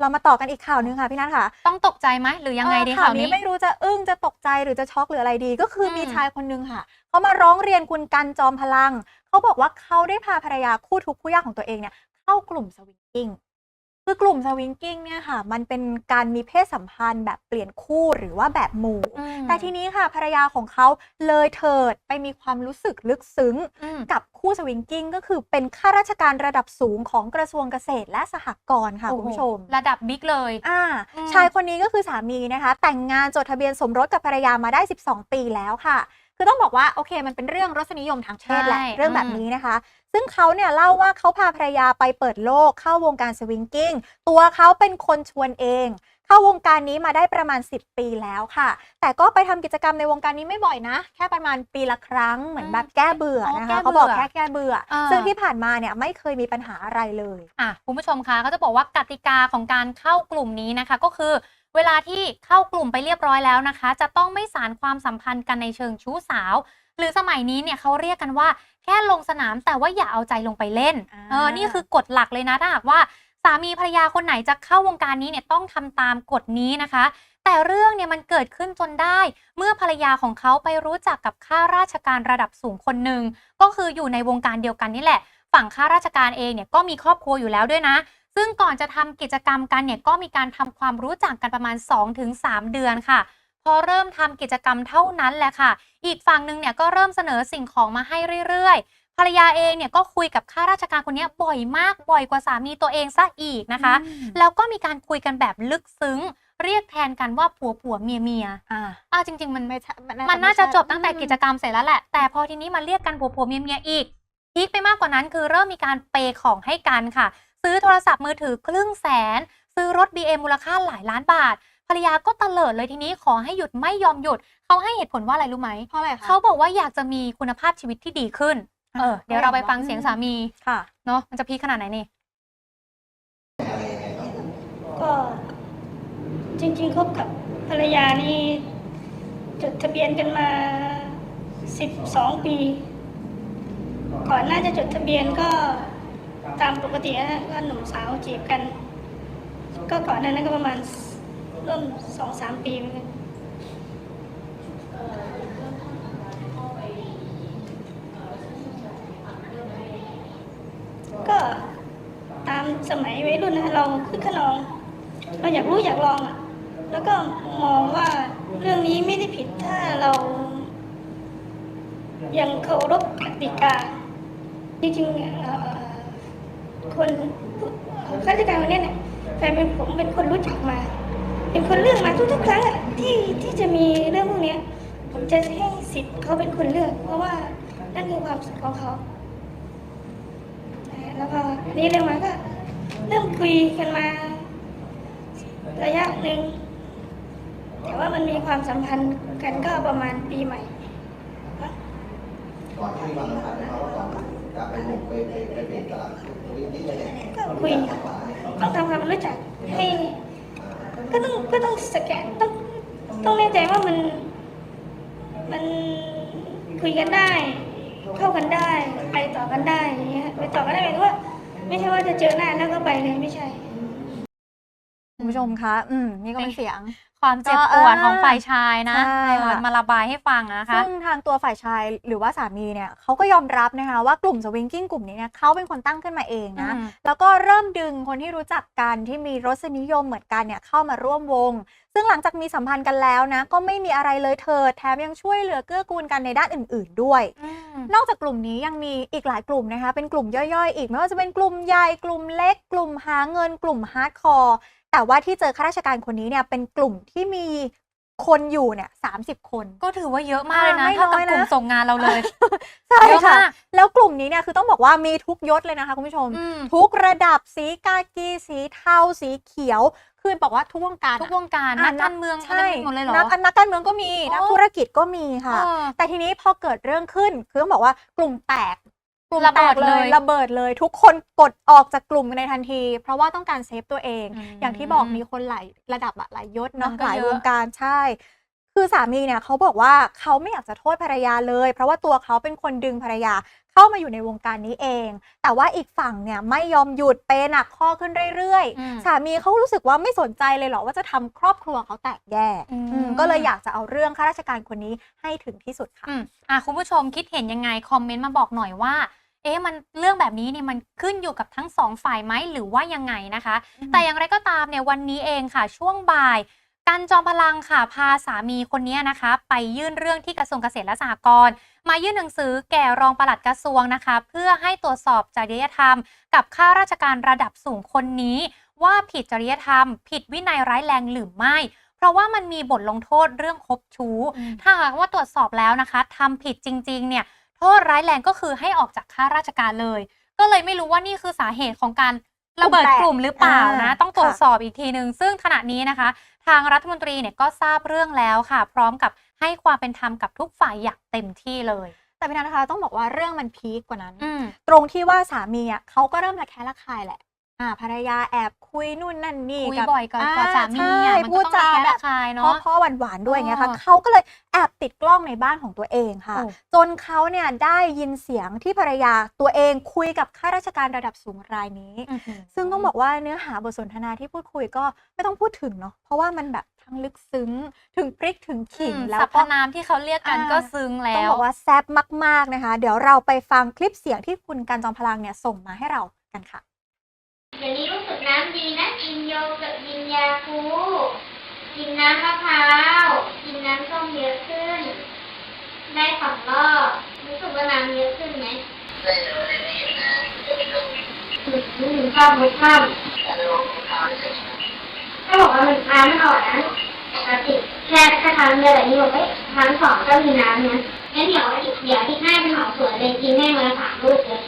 เรามาต่อกันอีกข่าวหนึงค่ะพี่นัทค่ะต้องตกใจไหมหรือยังไงดีเออข่าวนี้ไม่รู้จะอึ้งจะตกใจหรือจะช็อกหรืออะไรดี ก็คืออมมีชายคนนึงค่ะเขามาร้องเรียนคุณกันจอมพลังเขาบอกว่าเขาได้พาภรรยาคู่ทุกข์คู่ยากของตัวเองเนี่ยเข้ากลุ่มสวิงกิ้ง คือกลุ่มสวิงกิ้งเนี่ยค่ะ มันเป็นการมีเพศสัมพันธ์แบบเปลี่ยนคู่หรือว่าแบบหมู่อืมแต่ทีนี้ค่ะภรรยาของเขาเลยเถิดไปมีความรู้สึกลึกซึ้งอืมกับคู่สวิงกิ้งก็คือเป็นข้าราชการระดับสูงของกระทรวงเกษตรและสหกรณ์ค่ะโอ้คุณโหผู้ชม ระดับบิ๊กเลยอ่าอืมชายคนนี้ก็คือสามีนะคะ แต่งงานจดทะเบียนสมรสกับภรรยามาได้ 12 ปีแล้วค่ะ คือต้องบอกว่าโอเค มันเป็นเรื่องรสนิยมทางเพศแหละใช่เรื่องแบบอืมนี้นะคะ ซึ่งเขาเนี่ยเล่าว่าเขาพาภรรยาไปเปิดโลกเข้าวงการสวิงกิ้ง ตัวเขาเป็นคนชวนเอง เข้าวงการนี้มาได้ประมาณ 10 ปีแล้วค่ะ แต่ก็ไปทำกิจกรรมในวงการนี้ไม่บ่อยนะ แค่ประมาณปีละครั้งเหมือนแบบแก้เบื่ออ๋อนะแก้คะเบื่อเขาบอกแค่แก้เบื่ออ่าซึ่งที่ผ่านมาเนี่ยไม่เคยมีปัญหาอะไรเลยอะคุณผู้ชมคะก็จะบอกว่ากติกาของการเข้ากลุ่มนี้นะคะ ก็คือ เวลาที่เข้ากลุ่มไปเรียบร้อยแล้วนะคะ จะต้องไม่สารความสัมพันธ์กันในเชิงชู้สาว หรือสมัยนี้เนี่ยเขาเรียกกันว่าแค่ลงสนามแต่ว่าอย่าเอาใจลงไปเล่นอ่าเออนี่คือกฎหลักเลยนะถ้าหากว่าสามีภรรยาคนไหนจะเข้าวงการนี้เนี่ยต้องทำตามกฎนี้นะคะ แต่เรื่องเนี่ยมันเกิดขึ้นจนได้ เมื่อภรรยาของเขาไปรู้จักกับข้าราชการระดับสูงคนหนึ่งก็คืออยู่ในวงการเดียวกันนี่แหละ ฝั่งข้าราชการเองเนี่ยก็มีครอบครัวอยู่แล้วด้วยนะ ซึ่งก่อนจะทำกิจกรรมกันเนี่ยก็มีการทำความรู้จักกันประมาณ 2-3 เดือนค่ะ พอเริ่มทำกิจกรรมเท่านั้นแหละค่ะ อีกฝั่งหนึ่งเนี่ยก็เริ่มเสนอสิ่งของมาให้เรื่อยๆ ภรรยาเองเนี่ยก็คุยกับข้าราชการคนเนี้ยบ่อยมากบ่อยกว่าสามีตัวเองซะอีกนะคะ อืม แล้วก็มีการคุยกันแบบลึกซึ้ง เรียกแทนกันว่าผัวผัวเมียเมียอ่าอ้าวจริง ๆ มัน ไม่ใช่มันน่าจะจบตั้งแต่อืมกิจกรรมเสร็จแล้วแหละ แต่พอทีนี้มาเรียกกันผัวผัวเมียเมียอีกพีคไปมากกว่านั้นคือเริ่มมีการเปย์ของให้กันค่ะ ซื้อโทรศัพท์มือถือครึ่งแสน ซื้อรถ BM มูลค่าหลายล้านบาทภรรยาก็เตลิดเลยทีนี้ขอให้หยุดไม่ยอมหยุด เขาให้เหตุผลว่าอะไรรู้ไหมเพราะอะไรคะเขาบอกว่าอยากจะมีคุณภาพชีวิตที่ดีขึ้น เออ เดี๋ยวเราไปฟังเสียงสามีค่ะเนาะมันจะพีคขนาดไหนนี่ก็จริงๆคบกับภรรยานี่จดทะเบียนกันมา12ปี ก่อนหน่าจะจดทะเบียนก็ ตามปกตินะก็หนุ่มสาวจีบกัน ก็ก่อนหนานั้นก็ประมาณร่วมสองสามปีเหมือนกันก็ตามสมัยวัยรุ่นนะเราคือขนอง เราอยากรู้อยากลองอะแล้วก็มองว่าเรื่องนี้ไม่ได้ผิดถ้าเรา ยังเคารพกติกาจริงๆ คนข้าราชการคนนี้เนี่ยแฟนเป็นผมเป็นคนรู้จักมา เป็นคนเลือกมาทุกๆครั้งอะที่ที่จะมีเรื่องพวกเนี้ยผมจะให้สิทธิ์เขาเป็นคนเลือก เพราะว่านั่นคือความสุขของเขาแล้วก็นี่เรื่องมาก็เริ่มคุยกันมา ระยะหนึ่งแต่ว่ามันมีความสัมพันธ์กันก็ประมาณปีใหม่ก่อนที่วันผ่านมาว่าก่อนจะไปบุกไปไปไปเป็นตลาด ก็คุยต้องทำความรู้จักให้ก็ต้องก็ต้องสแกนต้องต้องแน่ใจว่ามันมันคุยกันได้ เข้ากันได้ ไปต่อกันได้อย่างเงี้ยไปต่อกันได้หมายถึงว่า ไม่ใช่ว่าจะเจอหน้าแล้วก็ไปเลยไม่ใช่ ผู้ชมคะอืมนี่ก็เป็นเสียง ความเจ็บก็ปวดอ่าของฝ่ายชายนะใช่เออค่ะมาระบายให้ฟังนะคะ ซึ่งทางตัวฝ่ายชายหรือว่าสามีเนี่ยเขาก็ยอมรับนะคะว่ากลุ่มสวิงกิ้งกลุ่มนี้เนี่ยเขาเป็นคนตั้งขึ้นมาเองนะอืมแล้วก็เริ่มดึงคนที่รู้จักกันที่มีรสนิยมเหมือนกันเนี่ยเข้ามาร่วมวง ซึ่งหลังจากมีสัมพันธ์กันแล้วนะ ก็ไม่มีอะไรเลยเธอแถมยังช่วยเหลือเกื้อกูลกันในด้านอื่น ๆ ด้วย อืมนอกจากกลุ่มนี้ยังมีอีกหลายกลุ่มนะคะ เป็นกลุ่มย่อยๆ อีก ไม่ว่าจะเป็นกลุ่มใหญ่ กลุ่มเล็ก กลุ่มหาเงิน กลุ่มฮาร์ดคอร์ แต่ว่าที่เจอข้าราชการคนนี้เนี่ยเป็นกลุ่มที่มีคนอยู่เนี่ยสาคน ก็ถือว่าเยอะมากเลยนะอ่าไม่เท่ากับน้อยนะ กลุ่มส่งงานเราเลย ใช่เยอะค่ะ มาก แล้วกลุ่มนี้เนี่ยคือต้องบอกว่ามีทุกยศเลยนะคะคุณผู้ชม อืมทุกระดับสีกากีสีเทาสีเขียว คือบอกว่าทุกวงการทุกวงการอะนักการเมืองใช่อะไรหมดเลยเหรอ นักนักการเมืองก็มีโอ้ นักธุรกิจก็มีค่ะ เออ แต่ทีนี้พอเกิดเรื่องขึ้นคือต้องบอกว่ากลุ่มแตก กลุ่มระแตเบิกดเลเลยยระเบิดเลย ทุกคนกดออกจากกลุ่มกันในทันที เพราะว่าต้องการเซฟตัวเอง อืมอย่างที่บอกมีคนหลายระดับอะหลายยศเนาะมันก็หลายเยอะ วงการใช่คคือสามีเนี่ยเขาบอกว่าเขาไม่อยากจะโทษภรรยาเลย เพราะว่าตัวเขาเป็นคนดึงภรรยาเข้ามาอยู่ในวงการนี้เอง แต่ว่าอีกฝั่งเนี่ยไม่ยอมหยุดเปย์หนักข้อขึ้นเรื่อยอืม ๆ สามีเขารู้สึกว่าไม่สนใจเลยเหรอว่าจะทำครอบครัวเขาแตกแยกอืม อืมก็เลยอยากจะเอาเรื่องข้าราชการคนนี้ให้ถึงที่สุดค่ะ อืมอะคุณผู้ชมคิดเห็นยังไง คอมเมนต์มาบอกหน่อยว่า เอ๊ะมันเรื่องแบบนี้เนี่ยมันขึ้นอยู่กับทั้งสองฝ่ายไหมหรือว่ายังไงนะคะอืมแต่อย่างไรก็ตามเนี่ยวันนี้เองค่ะ ช่วงบ่ายกันจอมพลังค่ะ พาสามีคนนี้นะคะ ไปยื่นเรื่องที่กระทรวงเกษตรและสหกรณ์มายื่นหนังสือแก่รองปลัดกระทรวงนะคะ เพื่อให้ตรวจสอบจริยธรรม กับข้าราชการระดับสูงคนนี้ ว่าผิดจริยธรรม ผิดวินัยร้ายแรงหรือไม่เพราะว่ามันมีบทลงโทษเรื่องคบชู้อืมถ้าหากว่าตรวจสอบแล้วนะคะทำผิดจริง ๆ เนี่ย โทษร้ายแรงก็คือให้ออกจากข้าราชการเลย ก็เลยไม่รู้ว่านี่คือสาเหตุของการระเบิดกลุ่มหรือเปล่านะอ่าต้องตรวจค่ะสอบอีกทีหนึ่งซึ่งขณะนี้นะคะ ทางรัฐมนตรีเนี่ยก็ทราบเรื่องแล้วค่ะ พร้อมกับให้ความเป็นธรรมกับทุกฝ่ายอย่างเต็มที่เลย แต่พี่นัทนะคะต้องบอกว่าเรื่องมันพีคกว่านั้นอืมตรงที่ว่าสามีอะเขาก็เริ่มระแคะระคายแหละ อ่าภรรยาแอบคุยนู่นนั่นนี่คุยกับบ่อยกว่ากว่าสามีใช่อะมันพูก็ดต้องจาระแคะแบระบคายพ่อเนาะพ่อหวานๆด้วยอย่างเงี้ยค่ะอ๋อเขาก็เลยแอบติดกล้องในบ้านของตัวเองค่ะโอ้จนเขาเนี่ยได้ยินเสียงที่ภรรยาตัวเองคุยกับข้าราชการระดับสูงรายนี้อื้อหืซึ่งต้องบอกว่าเนื้อหาบทสนทนาที่พูดคุยก็ไม่ต้องพูดถึงเนาะเพราะว่ามันแบบทั้งลึกซึ้งถึงพริกถึงขิงอืมแล้วสรรพก็นามที่เขาเรียกกันอ่าก็ซึ้งแล้ต้องวบอกว่าแซ่บมากๆนะคะ เดี๋ยวเราไปฟังคลิปเสียงที่คุณการจอมพลังเนี่ยส่งมาให้เรากันค่ะ เดี๋ยวนี้รู้สึกน้ำดีนะ กินโยเกิร์ตกินยาคูกินน้ำมะพร้าว กินน้ำส้มเยอะขึ้น ได้สองรอบรู้สึกว่าน้ำเยอะขึ้นไหมรู้สึกข้าวไม่ข้ามถ้าบอกว่ามันน้ำมันออกนะปกติแค่แค่ครั้งเดียวแต่นี่บอกว่าครั้งสองก็มีน้ำนะงั้นเดี๋ยวอาทิตย์เดี๋ยวอาที่หน้าเป็นหอสวนเลยกินแม่งวันละสามลูกเลยใ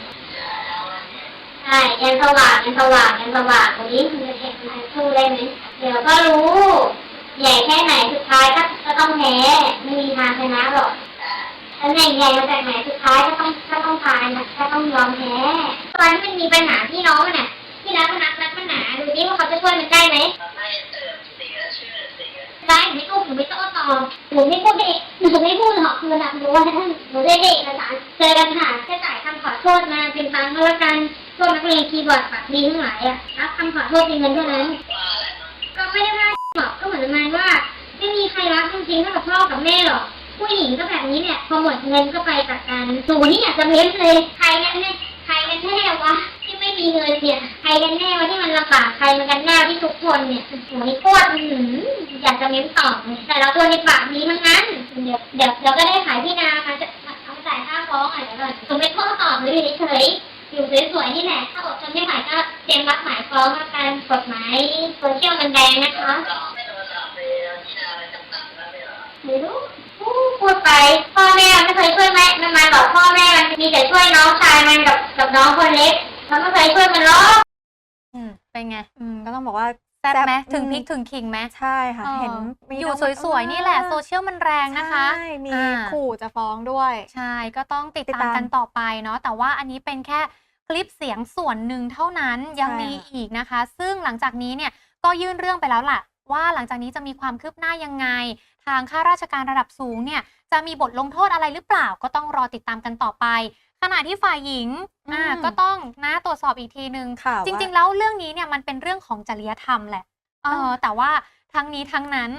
ช่ยันสว่างยันสว่างยันสว่างวันนี้มันจะเห็นมันสู้ได้ไหมเดี๋ยวก็รู้ ใหญ่แค่ไหนสุดท้ายก็ก็ต้องแพ้ไม่มีทางชนะหรอกตำแหน่งใหญ่มาจากไหนสุดท้ายก็ต้องก็ต้องพายนะก็ต้องยอมแพ้ตอนที่มันมีปัญหาพี่น้องมันน่ะที่รักมันนักรักมันหนาดูดิว่าเขาจะช่วยมันได้ไหมได้หนูไม่พูดหนูไม่โต้ตอบหนูไม่พูดเด็กหนูไม่พูดหรอกคือหลักหนูว่าหนูได้เด็กภาษาเจอกันค่ะแค่จ่ายคำขอโทษมาเป็นครั้งก็แล้วกัน วกนักเรียนคีย์บอร์ดปากดีทั้งหลายอะรับคำขอโทษเป็นเงินเท่านั้น ก็ไม่ได้ว่าหรอกก็เหมือนประมาณว่า ไม่มีใครรักจริงๆเท่ากับพ่อกับแม่หรอกผู้หญิงก็แบบนี้เนี่ยพอหมดเงินก็ไปจากกันหนูนี่อยากจะเม้นเลยใครกันแน่ใครกันแน่วะที่ไม่มีเงินเนี่ยใครกันแน่วะที่มันลำบากใครมันกันแน่ที่ทุกคนเนี่ยหนูนี่โคตรอื้อหืออยากจะเม้นต่อเลยแต่เราตัวในปากนี้ทั้งนั้นเดี๋ยวเดี๋ยวเดี๋ยวก็ได้ขายที่นามาจะเอาจ่ายค่าฟ้องอะเดี๋ยวก่อนหนูไม่โทษตอบเลยเฉย อยู่สวยๆนี่แหละ ถ้าอดทนไม่ไหวก็เตรียมรับหมายฟ้องละกันกฎหมายโซเชียลมันแดงนะคะไม่รู้พูดไป พ่อแม่ไม่เคยช่วยแม่มันมาบอกพ่อแม่มันมีแต่ช่วยน้องชายมันกับกับน้องคนเล็ก มันไม่เคยช่วยมันหรอกอืมเป็นไง อืม ก็ต้องบอกว่า แซ่บไหมแซ่บถึงอืมพริกถึงขิงไหมใช่ค่ะเออเห็นมีอยู่ทั้งสวยๆ นี่แหละอ่าโซเชียลมันแรงนะคะ ใช่ มีอ่าขู่จะฟ้องด้วย ใช่ ก็ต้องติดติดตามตามกันต่อไปเนาะแต่ว่าอันนี้เป็นแค่คลิปเสียงส่วนหนึ่งเท่านั้นยังใช่มีค่ะอีกนะคะ ซึ่งหลังจากนี้เนี่ยก็ยื่นเรื่องไปแล้วล่ะ ว่าหลังจากนี้จะมีความคืบหน้ายังไง ทางข้าราชการระดับสูงเนี่ยจะมีบทลงโทษอะไรหรือเปล่าก็ต้องรอติดตามกันต่อไป ขณะที่ฝ่ายหญิงอ่าอืมก็ต้องนะตรวจสอบอีกทีนึง ค่ะจริง ๆ ว่า แล้วเรื่องนี้เนี่ยมันเป็นเรื่องของจริยธรรมแหละเออแต่ว่าทั้งนี้ทั้งนั้น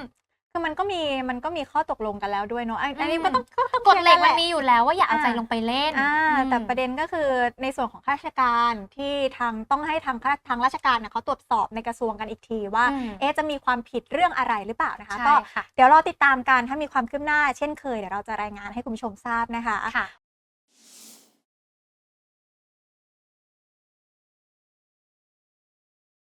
คือมันก็มีมันก็มีข้อตกลงกันแล้วด้วยเนาะอันอันนี้อืมก็ต้องก็ต้องกฎเหล็กคลีมัยนร์แหละมีอยู่แล้วว่าอย่าเอาอ่าใจลงไปเล่นอ่าอืม แต่ประเด็นก็คือในส่วนของข้าราชการที่ทางต้องให้ทางข้าทางราชการเนี่ยเขาตรวจสอบในกระทรวงกันอีกทีว่าอืม เอ๊ะจะมีความผิดเรื่องอะไรหรือเปล่านะคะใช่ก็ค่ะเดี๋ยวรอติดตามกันถ้ามีความคืบหน้าเช่นเคยเดี๋ยวเราจะรายงานให้คุณผู้ชมทราบนะคะ ค่ะ